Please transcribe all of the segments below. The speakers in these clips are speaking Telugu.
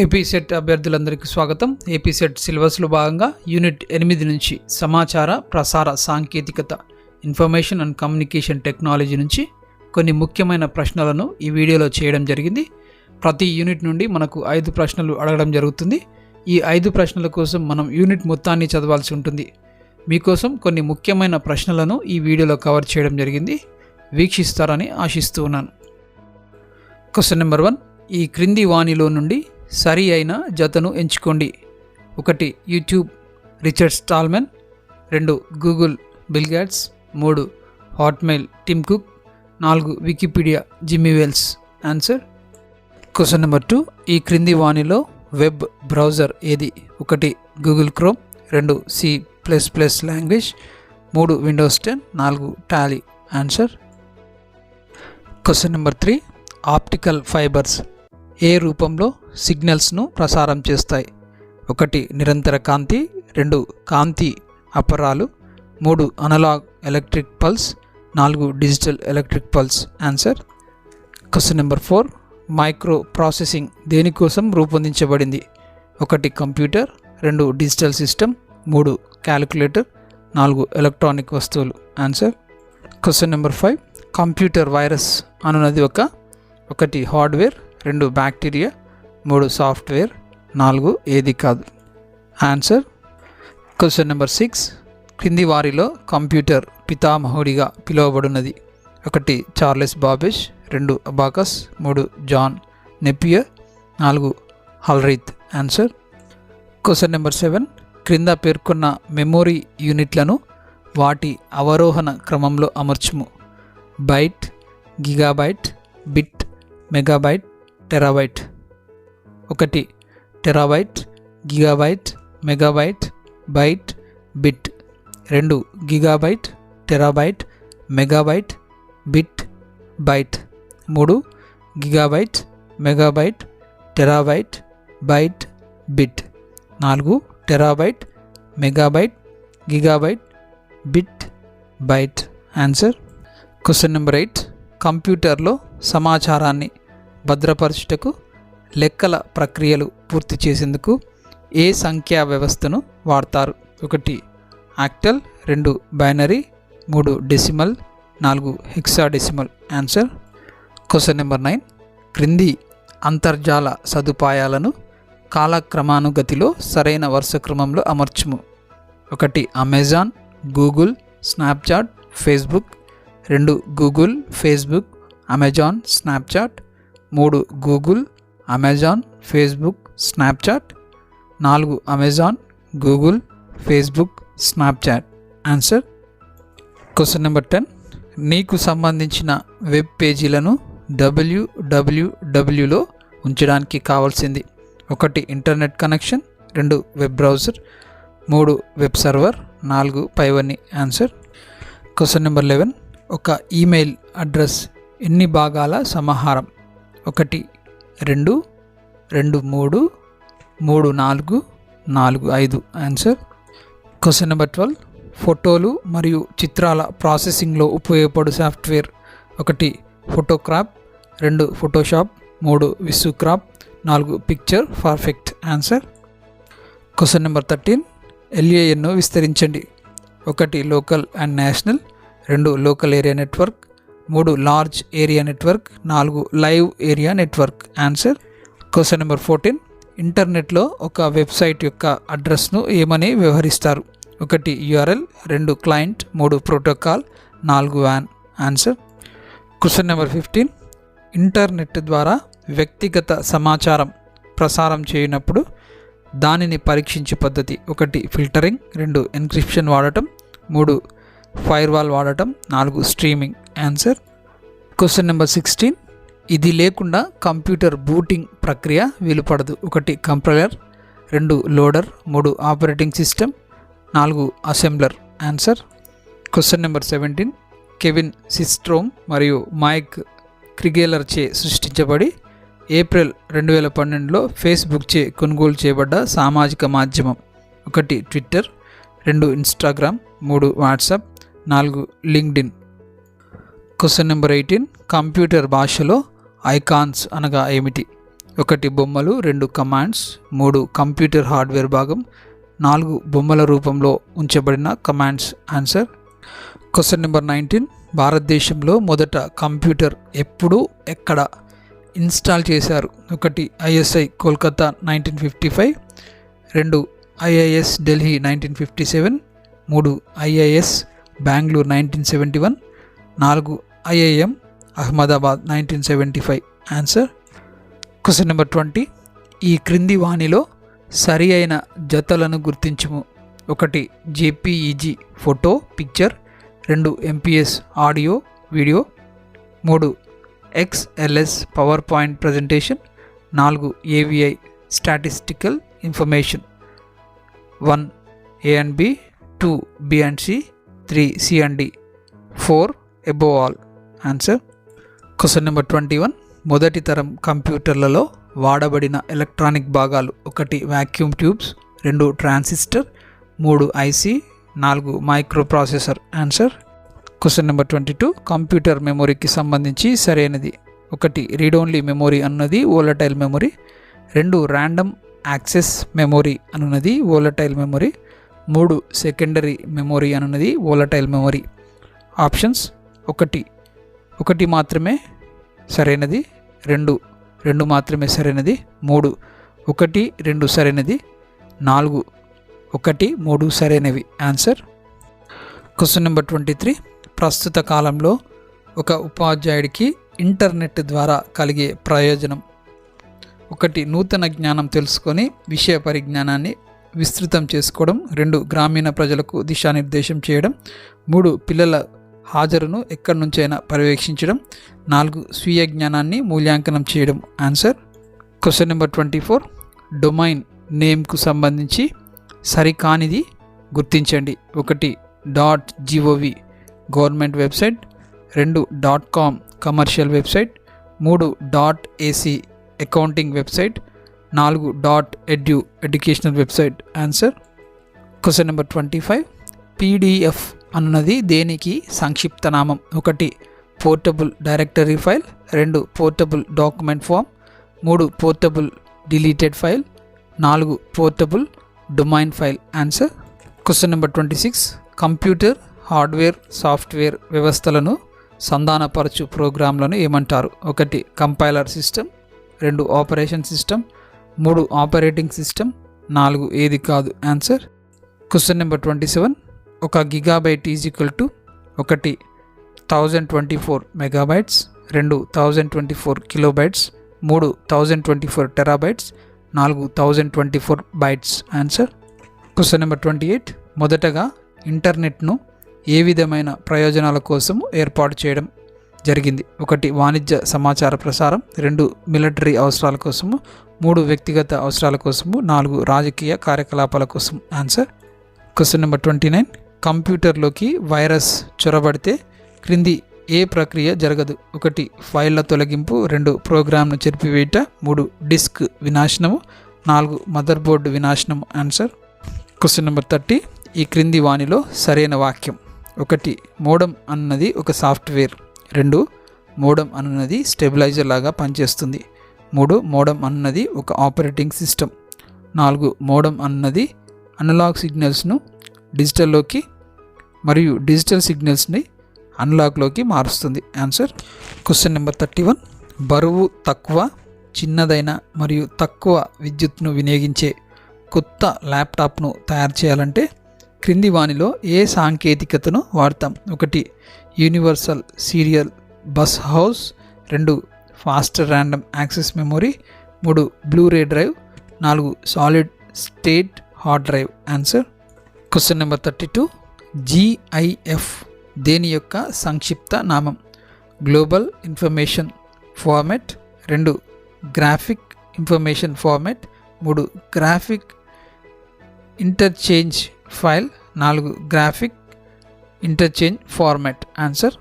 ఏపీ సెట్ అభ్యర్థులందరికీ స్వాగతం. ఏపీ సెట్ సిలబస్లో భాగంగా యూనిట్ ఎనిమిది నుంచి సమాచార ప్రసార సాంకేతికత ఇన్ఫర్మేషన్ అండ్ కమ్యూనికేషన్ టెక్నాలజీ నుంచి కొన్ని ముఖ్యమైన ప్రశ్నలను ఈ వీడియోలో చేయడం జరిగింది. ప్రతి యూనిట్ నుండి మనకు ఐదు ప్రశ్నలు అడగడం జరుగుతుంది. ఈ ఐదు ప్రశ్నల కోసం మనం యూనిట్ మొత్తాన్ని చదవాల్సి ఉంటుంది. మీకోసం కొన్ని ముఖ్యమైన ప్రశ్నలను ఈ వీడియోలో కవర్ చేయడం జరిగింది. వీక్షిస్తారని ఆశిస్తూ ఉన్నాను. Question number one. ఈ క్రింది వాణిలో నుండి సరి అయిన జతను ఎంచుకోండి. ఒకటి యూట్యూబ్ రిచర్డ్ స్టాల్మెన్. రెండు గూగుల్ బిల్గాట్స్ మూడు హాట్మెయిల్ టిమ్ కుక్. నాలుగు Wikipedia Jimmy Wales. Answer? Question number two ఈ క్రింది వాణిలో వెబ్ బ్రౌజర్ ఏది? ఒకటి గూగుల్ క్రోమ్. రెండు సి ప్లస్ ప్లస్ లాంగ్వేజ్. మూడు విండోస్ టెన్. నాలుగు Tally. Answer? Question number three optical fibres. ఏ రూపంలో సిగ్నల్స్ను ప్రసారం చేస్తాయి? ఒకటి నిరంతర కాంతి. రెండు కాంతి అపరాలు. మూడు అనలాగ్ ఎలక్ట్రిక్ పల్స్. నాలుగు digital electric pulse. Answer? Question number four micro processing దేనికోసం రూపొందించబడింది? ఒకటి కంప్యూటర్. రెండు డిజిటల్ సిస్టమ్. మూడు క్యాలిక్యులేటర్. నాలుగు ఎలక్ట్రానిక్ వస్తువులు. Answer? Question number five computer virus అనున్నది ఒక. ఒకటి హార్డ్వేర్. రెండు బ్యాక్టీరియా మూడు సాఫ్ట్వేర్ నాలుగు ఏది కాదు. ఆన్సర్ క్వశ్చన్ నెంబర్ సిక్స్ క్రింది వారిలో కంప్యూటర్ పితామహుడిగా పిలువబడినది ఒకటి చార్లెస్ బాబేష్ రెండు అబాకస్ మూడు జాన్ నెపియర్ నాలుగు హల్రీత్. ఆన్సర్ క్వశ్చన్ నెంబర్ సెవెన్ క్రింద పేర్కొన్న మెమొరీ యూనిట్లను వాటి అవరోహణ క్రమంలో అమర్చుము. Byte gigabyte bit megabyte terabyte ఒకటి terabyte gigabyte megabyte byte bit రెండు gigabyte terabyte megabyte bit byte మూడు gigabyte megabyte terabyte byte bit నాలుగు terabyte megabyte gigabyte bit byte answer question number eight కంప్యూటర్లో సమాచారాన్ని భద్రపరచుటకు లెక్కల ప్రక్రియలు పూర్తి చేసేందుకు ఏ సంఖ్యా వ్యవస్థను వాడతారు? ఒకటి యాక్టల్ రెండు బైనరీ మూడు డెసిమల్ నాలుగు hexadecimal. Answer question number nine. క్రింది అంతర్జాల సదుపాయాలను కాలక్రమానుగతిలో సరైన వరుస క్రమంలో అమర్చుము. ఒకటి అమెజాన్ గూగుల్ స్నాప్చాట్ ఫేస్బుక్. రెండు గూగుల్ ఫేస్బుక్ అమెజాన్ స్నాప్చాట్. మూడు గూగుల్ అమెజాన్ ఫేస్బుక్ స్నాప్చాట్. నాలుగు Amazon Google Facebook Snapchat. Answer? Question number ten. నీకు సంబంధించిన వెబ్ పేజీలను డబ్ల్యూడబ్ల్యూడబ్ల్యూలో ఉంచడానికి కావాల్సింది ఒకటి ఇంటర్నెట్ కనెక్షన్ రెండు వెబ్ బ్రౌజర్ మూడు వెబ్ సర్వర్ నాలుగు పైవన్నీ ఆన్సర్. Question number eleven. ఒక ఈమెయిల్ అడ్రస్ ఎన్ని భాగాల సమాహారం? ఒకటి రెండు రెండు మూడు మూడు నాలుగు నాలుగు ఐదు. ఆన్సర్ క్వశ్చన్ నెంబర్ ట్వెల్వ్ ఫోటోలు మరియు చిత్రాల ప్రాసెసింగ్లో ఉపయోగపడు సాఫ్ట్వేర్ ఒకటి ఫోటోక్రాప్ రెండు ఫోటోషాప్ మూడు విసుక్రాప్ నాలుగు picture perfect answer question number thirteen ఎల్ఏఎన్ను విస్తరించండి. ఒకటి లోకల్ అండ్ నేషనల్ రెండు లోకల్ ఏరియా నెట్వర్క్ మూడు లార్జ్ ఏరియా నెట్వర్క్ నాలుగు live area network answer question number fourteen ఇంటర్నెట్లో ఒక వెబ్సైట్ యొక్క అడ్రస్ను ఏమని వ్యవహరిస్తారు? ఒకటి యూఆర్ఎల్ రెండు క్లయింట్ మూడు ప్రోటోకాల్ నాలుగు van answer question number fifteen internet ద్వారా వ్యక్తిగత సమాచారం ప్రసారం చేయనప్పుడు దానిని పరీక్షించే పద్ధతి ఒకటి ఫిల్టరింగ్ రెండు ఎన్క్రిప్షన్ వాడటం. మూడు ఫైర్వాల్ వాడటం. నాలుగు streaming answer question number sixteen ఇది లేకుండా కంప్యూటర్ బూటింగ్ ప్రక్రియ వీలుపడదు. ఒకటి కంప్రైలర్. రెండు లోడర్. మూడు ఆపరేటింగ్ సిస్టమ్. నాలుగు assembler. Answer question number seventeen Kevin Systrom మరియు మైక్ క్రిగేలర్ చే సృష్టించబడి ఏప్రిల్ రెండు వేల పన్నెండులో ఫేస్బుక్ చే కొనుగోలు చేయబడ్డ సామాజిక మాధ్యమం. ఒకటి ట్విట్టర్ రెండు ఇన్స్టాగ్రామ్ మూడు వాట్సాప్ నాలుగు LinkedIn question number eighteen computer భాషలో ఐకాన్స్ అనగా ఏమిటి? ఒకటి బొమ్మలు రెండు కమాండ్స్ మూడు కంప్యూటర్ హార్డ్వేర్ భాగం నాలుగు బొమ్మల రూపంలో ఉంచబడిన commands answer. Question number nineteen భారతదేశంలో మొదట కంప్యూటర్ ఎప్పుడు ఎక్కడ ఇన్స్టాల్ చేశారు? ఒకటి ISI Kolkata nineteen fifty five రెండు IIS Delhi nineteen fifty seven మూడు IIS Bengaluru nineteen seventy one నాలుగు IIM Ahmedabad nineteen seventy five answer question number twenty ఈ క్రింది వాణిలో సరి అయిన జతలను గుర్తించుము. ఒకటి జేపీఈజీ ఫోటో పిక్చర్. రెండు ఎంపీఎస్ ఆడియో వీడియో. మూడు ఎక్స్ఎల్ఎస్ పవర్ పాయింట్ ప్రజెంటేషన్ నాలుగు AVI statistical information one A and B two B and C three C and D four above all answer question number twenty one మొదటి తరం కంప్యూటర్లలో వాడబడిన ఎలక్ట్రానిక్ భాగాలు ఒకటి వ్యాక్యూమ్ ట్యూబ్స్ రెండు ట్రాన్సిస్టర్ మూడు ఐసి నాలుగు micro processor answer question number twenty two computer మెమొరీకి సంబంధించి సరైనది. ఒకటి రీడ్ ఓన్లీ మెమొరీ అన్నది ఓలటైల్ మెమొరీ రెండు ర్యాండమ్ యాక్సెస్ మెమొరీ అనున్నది ఓలటైల్ మెమొరీ మూడు సెకండరీ మెమొరీ అనున్నది ఓలటైల్ మెమొరీ ఆప్షన్స్ ఒకటి ఒకటి మాత్రమే సరైనది రెండు రెండు మాత్రమే సరైనది మూడు ఒకటి రెండు సరైనది నాలుగు ఒకటి మూడు సరైనవి. Answer question number twenty three ప్రస్తుత కాలంలో ఒక ఉపాధ్యాయుడికి ఇంటర్నెట్ ద్వారా కలిగే ప్రయోజనం. ఒకటి నూతన జ్ఞానం తెలుసుకొని విషయ పరిజ్ఞానాన్ని విస్తృతం చేసుకోవడం. రెండు గ్రామీణ ప్రజలకు దిశానిర్దేశం చేయడం. మూడు పిల్లల హాజరును ఎక్కడి నుంచైనా పర్యవేక్షించడం. నాలుగు స్వీయ జ్ఞానాన్ని మూల్యాంకనం చేయడం. Answer question number twenty four domain నేమ్కు సంబంధించి సరికానిది గుర్తించండి. ఒకటి డాట్ జీఓవి గవర్నమెంట్ వెబ్సైట్ రెండు డాట్ కామ్ కమర్షియల్ వెబ్సైట్ మూడు డాట్ ఏసీ అకౌంటింగ్ వెబ్సైట్ నాలుగు dot edu educational website answer question number twenty five PDF అన్నది దేనికి సంక్షిప్త నామం? ఒకటి పోర్టబుల్ డైరెక్టరీ ఫైల్. రెండు పోర్టబుల్ డాక్యుమెంట్ ఫామ్. మూడు పోర్టబుల్ డిలీటెడ్ ఫైల్. నాలుగు portable domain file. Answer? Question number twenty six. Computer hardware software వ్యవస్థలను సంధానపరచు ప్రోగ్రాంలను ఏమంటారు? ఒకటి కంపైలర్ సిస్టమ్. రెండు ఆపరేషన్ సిస్టమ్. మూడు ఆపరేటింగ్ సిస్టమ్. నాలుగు ఏది కాదు? Answer? Question number twenty seven. ఒక గిగాబైట్ ఈజ్ ఈక్వల్ టు ఒకటి థౌజండ్ ట్వంటీ ఫోర్ మెగాబైట్స్ రెండు థౌజండ్ ట్వంటీ ఫోర్ కిలోబైట్స్ మూడు థౌజండ్ ట్వంటీ ఫోర్ టెరాబైట్స్ నాలుగు thousand twenty four bytes answer question number twenty eight మొదటగా ఇంటర్నెట్ను ఏ విధమైన ప్రయోజనాల కోసం ఏర్పాటు చేయడం జరిగింది? ఒకటి వాణిజ్య సమాచార ప్రసారం. రెండు మిలిటరీ అవసరాల కోసము. మూడు వ్యక్తిగత అవసరాల కోసము. నాలుగు రాజకీయ కార్యకలాపాల కోసం answer question number twenty nine కంప్యూటర్లోకి virus చొరబడితే క్రింది ఏ ప్రక్రియ జరగదు. ఒకటి ఫైళ్ళ తొలగింపు. రెండు ప్రోగ్రామ్ను చెరిపివేయట. మూడు డిస్క్ వినాశనము. నాలుగు మదర్ బోర్డు వినాశనం ఆన్సర్? క్వశ్చన్ నెంబర్ థర్టీ ఈ క్రింది వాణిలో సరైన వాక్యం. ఒకటి మోడం అన్నది ఒక సాఫ్ట్వేర్. రెండు మోడం అన్నది స్టెబిలైజర్ లాగా పనిచేస్తుంది. మూడు మోడం అన్నది ఒక ఆపరేటింగ్ సిస్టమ్. నాలుగు మోడం అన్నది అనలాగ్ సిగ్నల్స్ను డిజిటల్లోకి మరియు డిజిటల్ సిగ్నల్స్ని అన్లాక్లోకి మారుస్తుంది. Answer question number thirty one బరువు తక్కువ చిన్నదైన మరియు తక్కువ విద్యుత్ను వినియోగించే కొత్త ల్యాప్టాప్ను తయారు చేయాలంటే క్రింది వానిలో ఏ సాంకేతికతను వాడతాం? ఒకటి యూనివర్సల్ సీరియల్ బస్ హౌస్ రెండు ఫాస్టర్ ర్యాండమ్ యాక్సెస్ మెమొరీ మూడు బ్లూరే డ్రైవ్ నాలుగు solid state hard drive answer question number thirty two GIF దేని యొక్క సంక్షిప్త నామం? గ్లోబల్ ఇన్ఫర్మేషన్ ఫార్మెట్ రెండు. గ్రాఫిక్ ఇన్ఫర్మేషన్ ఫార్మెట్ మూడు. గ్రాఫిక్ ఇంటర్చేంజ్ ఫైల్ నాలుగు. Graphic interchange format answer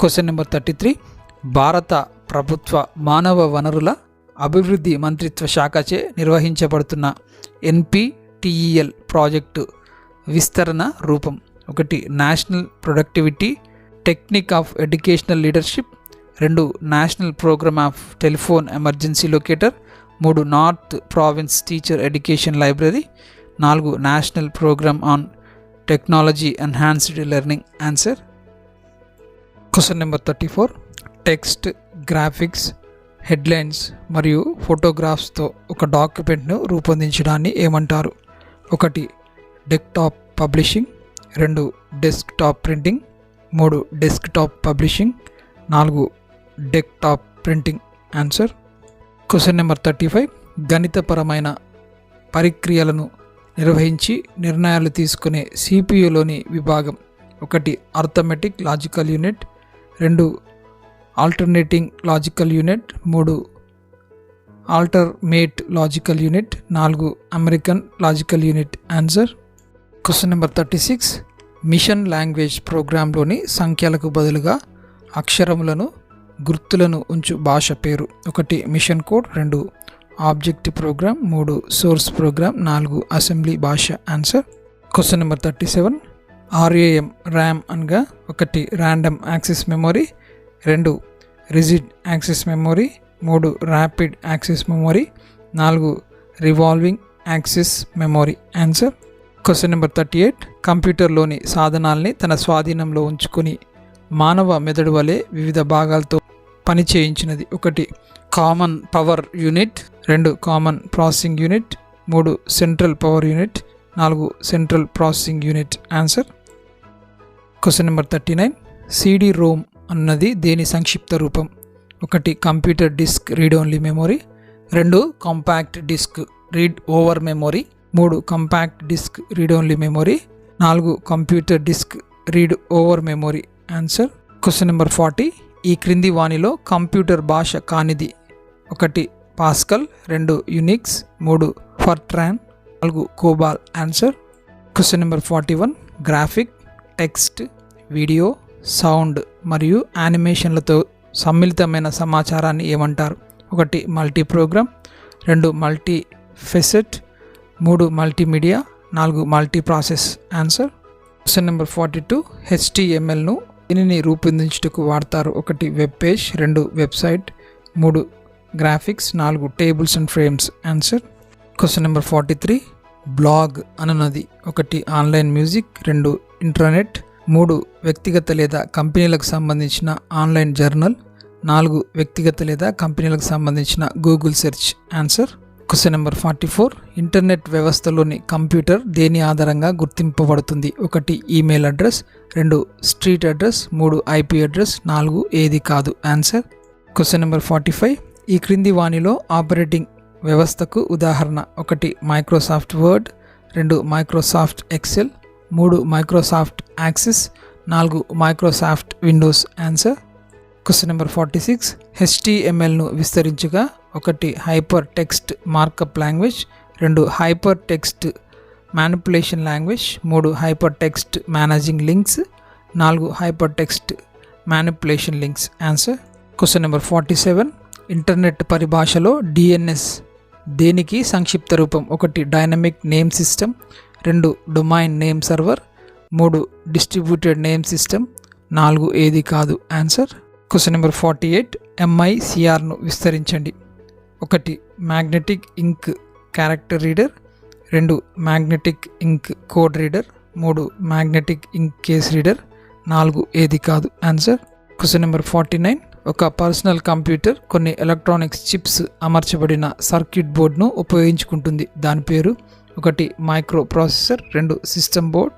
question number thirty three భారత ప్రభుత్వ మానవ వనరుల అభివృద్ధి మంత్రిత్వ శాఖచే నిర్వహించబడుతున్న ఎన్పిటిఈఎల్ ప్రాజెక్టు విస్తరణ రూపం. ఒకటి national productivity technique of educational leadership రెండు national programme of telephone emergency locator మూడు north province teacher education library నాలుగు national programme on technology enhanced learning answer question number thirty four text graphics headlines మరియు ఫోటోగ్రాఫ్స్తో ఒక డాక్యుమెంట్ను రూపొందించడాన్ని ఏమంటారు? ఒకటి డెస్క్టాప్ పబ్లిషింగ్ రెండు డెస్క్టాప్ ప్రింటింగ్ మూడు డెస్క్టాప్ పబ్లిషింగ్ నాలుగు desktop printing answer question number thirty five గణితపరమైన పరిక్రియలను నిర్వహించి నిర్ణయాలు తీసుకునే సిపియులోని విభాగం. ఒకటి అర్థమెటిక్ లాజికల్ యూనిట్ రెండు ఆల్టర్నేటింగ్ లాజికల్ యూనిట్ మూడు ఆల్టర్మేట్ లాజికల్ యూనిట్ నాలుగు American logical unit answer question number thirty six machine language ప్రోగ్రాంలోని సంఖ్యలకు బదులుగా అక్షరములను గుర్తులను ఉంచు భాష పేరు. ఒకటి మిషన్ కోడ్ రెండు ఆబ్జెక్ట్ ప్రోగ్రామ్ మూడు సోర్స్ ప్రోగ్రామ్ నాలుగు అసెంబ్లీ భాష. Answer question number thirty seven RAM RAM అనగా ఒకటి ర్యాండమ్ యాక్సెస్ మెమొరీ రెండు రిజిడ్ యాక్సెస్ మెమొరీ మూడు ర్యాపిడ్ యాక్సెస్ మెమొరీ నాలుగు revolving access memory answer question number thirty eight. కంప్యూటర్లోని సాధనాల్ని తన స్వాధీనంలో ఉంచుకొని మానవ మెదడు వలె వివిధ భాగాలతో పని చేయించినది ఒకటి. కామన్ పవర్ యూనిట్ రెండు కామన్ ప్రాసెసింగ్ యూనిట్ మూడు సెంట్రల్ పవర్ యూనిట్ నాలుగు central processing unit. Answer? Question number thirty nine. CD ROM అన్నది దేని సంక్షిప్త రూపం? ఒకటి computer disk read only memory. రెండు compact disc read over memory. మూడు compact disc read only memory నాలుగు computer disk read over memory answer question number forty ఈ క్రింది వాణిలో కంప్యూటర్ భాష కానిది. ఒకటి పాస్కల్ రెండు యునిక్స్ మూడు ఫర్ట్రాన్ నాలుగు COBOL answer question number forty one graphic text video sound మరియు యానిమేషన్లతో సమ్మిళితమైన సమాచారాన్ని ఏమంటారు? ఒకటి మల్టీ ప్రోగ్రామ్ రెండు మల్టీ ఫెసెట్ మూడు మల్టీమీడియా నాలుగు multi process answer question number forty two హెచ్టిఎంఎల్ను దీనిని రూపొందించుటకు వాడతారు? ఒకటి వెబ్ పేజ్ రెండు వెబ్సైట్ మూడు గ్రాఫిక్స్ నాలుగు tables and frames answer question number forty three blog అనున్నది ఒకటి ఆన్లైన్ మ్యూజిక్ రెండు ఇంటర్నెట్ మూడు వ్యక్తిగత లేదా కంపెనీలకు సంబంధించిన ఆన్లైన్ జర్నల్ నాలుగు వ్యక్తిగత లేదా కంపెనీలకు సంబంధించిన Google search answer question number forty four internet వ్యవస్థలోని కంప్యూటర్ దేని ఆధారంగా గుర్తింపబడుతుంది? ఒకటి ఈమెయిల్ అడ్రస్. రెండు స్ట్రీట్ అడ్రస్. మూడు ఐపీ అడ్రస్. నాలుగు ఏది కాదు. Answer? Question number forty five. ఈ క్రింది వాణిలో ఆపరేటింగ్ వ్యవస్థకు ఉదాహరణ. ఒకటి మైక్రోసాఫ్ట్ వర్డ్. రెండు మైక్రోసాఫ్ట్ ఎక్సెల్. మూడు మైక్రోసాఫ్ట్ యాక్సెస్. నాలుగు Microsoft Windows. Answer? Question number forty six. హెచ్టిఎంఎల్ను విస్తరించగా ఒకటి హైపర్ టెక్స్ట్ మార్కప్ లాంగ్వేజ్ రెండు హైపర్ టెక్స్ట్ మ్యానిపులేషన్ లాంగ్వేజ్ మూడు హైపర్ టెక్స్ట్ మేనేజింగ్ లింక్స్ నాలుగు hyper text manipulation links. Answer question number forty seven internet పరిభాషలో డిఎన్ఎస్ దేనికి సంక్షిప్త రూపం? ఒకటి డైనమిక్ నేమ్ సిస్టమ్ రెండు డొమైన్ నేమ్ సర్వర్ మూడు డిస్ట్రిబ్యూటెడ్ నేమ్ సిస్టమ్ నాలుగు ఏది కాదు? Answer question number forty eight ఎంఐసిఆర్ను విస్తరించండి. ఒకటి మ్యాగ్నెటిక్ ఇంక్ క్యారెక్టర్ రీడర్ రెండు మ్యాగ్నెటిక్ ఇంక్ కోడ్ రీడర్ మూడు మ్యాగ్నెటిక్ ఇంక్ కేస్ రీడర్ నాలుగు ఏది కాదు. Answer question number forty nine. ఒక పర్సనల్ కంప్యూటర్ కొన్ని ఎలక్ట్రానిక్స్ చిప్స్ అమర్చబడిన సర్క్యూట్ బోర్డ్ను ఉపయోగించుకుంటుంది. దాని పేరు ఒకటి మైక్రో ప్రాసెసర్ రెండు సిస్టమ్ బోర్డ్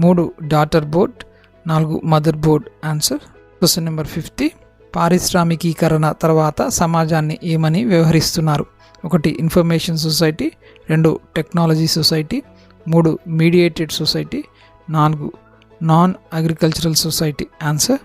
మూడు డాటర్ బోర్డ్ నాలుగు mother board. Answer question number fifty. పారిశ్రామికీకరణ తర్వాత సమాజాన్ని ఏమని వ్యవహరిస్తున్నారు? ఒకటి ఇన్ఫర్మేషన్ సొసైటీ. రెండు టెక్నాలజీ సొసైటీ. మూడు మీడియేటెడ్ సొసైటీ. నాలుగు నాన్ అగ్రికల్చరల్ సొసైటీ. ఆన్సర్